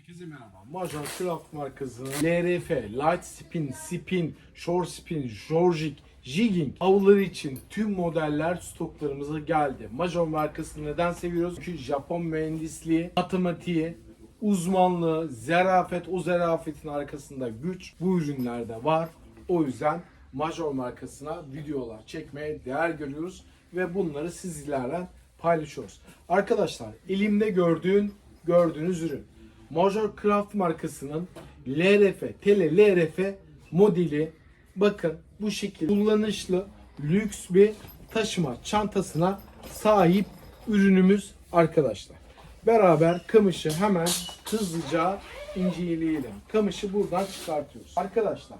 Herkese merhaba. Major Craft markasının LRF, Light Spin, Spin, Short Spin, Georgic, Jigging havluları için tüm modeller stoklarımıza geldi. Major markasını neden seviyoruz? Çünkü Japon mühendisliği, matematiği, uzmanlığı, zerafet, o zerafetin arkasında güç bu ürünlerde var. O yüzden Major markasına videolar çekmeye değer görüyoruz ve bunları sizlerle paylaşıyoruz. Arkadaşlar elimde gördüğün gördüğünüz ürün Major Craft markasının LRF, Tele LRF modeli bakın bu şekilde kullanışlı lüks bir taşıma çantasına sahip ürünümüz arkadaşlar. Beraber kamışı hemen hızlıca inceleyelim. Kamışı buradan çıkartıyoruz. Arkadaşlar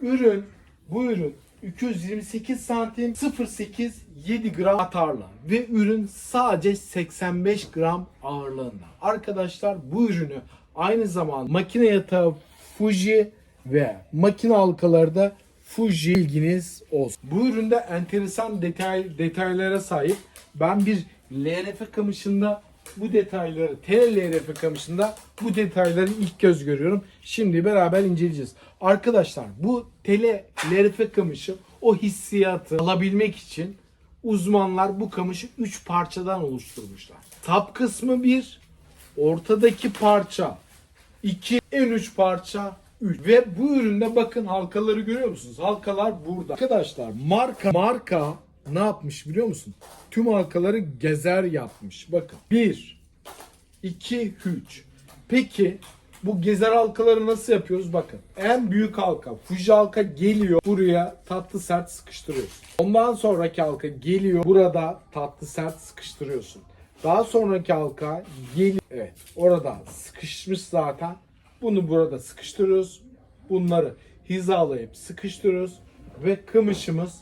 ürün bu ürün 228 santim 0.8 7 gram atarlı ve ürün sadece 85 gram ağırlığında. Arkadaşlar bu ürünü aynı zamanda makine yatağı Fuji ve makine halkaları da Fuji ilginiz olsun. Bu üründe enteresan detay detaylara sahip. Ben bir LRF kamışında bu detayları, TLRF kamışında bu detayları ilk göz görüyorum. Şimdi beraber inceleyeceğiz. Arkadaşlar bu tele LRF kamışı o hissiyatı alabilmek için uzmanlar bu kamışı 3 parçadan oluşturmuşlar. Tap kısmı 1, ortadaki parça 2, en uç parça 3. Ve bu üründe bakın halkaları görüyor musunuz? Halkalar burada. Arkadaşlar marka marka ne yapmış biliyor musun? Tüm halkaları gezer yapmış. Bakın. 1 2 3. Peki bu gezer halkaları nasıl yapıyoruz? Bakın. En büyük halka, Fuji halka geliyor buraya tatlı sert sıkıştırıyorsun. Ondan sonraki halka geliyor burada tatlı sert sıkıştırıyorsun. Daha sonraki halka geliyor. Evet orada sıkışmış zaten. Bunu burada sıkıştırıyoruz. Bunları hizalayıp sıkıştırıyoruz. Ve kımışımız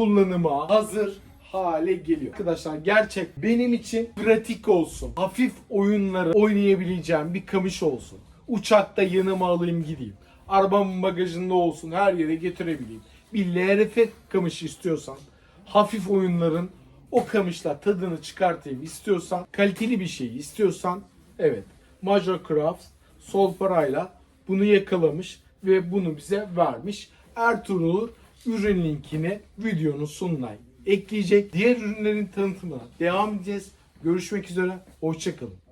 kullanıma hazır hale geliyor. Arkadaşlar gerçek benim için pratik olsun. Hafif oyunları oynayabileceğim bir kamış olsun. Uçakta yanıma alayım gideyim. Arabamın bagajında olsun her yere getirebileyim. Bir LRF kamışı istiyorsan hafif oyunların o kamışla tadını çıkartayım istiyorsan kaliteli bir şey istiyorsan evet Major Crafts sol parayla bunu yakalamış ve bunu bize vermiş. Ertuğrul ürün linkini videonun sonuna ekleyecek. Diğer ürünlerin tanıtımına devam edeceğiz. Görüşmek üzere. Hoşçakalın.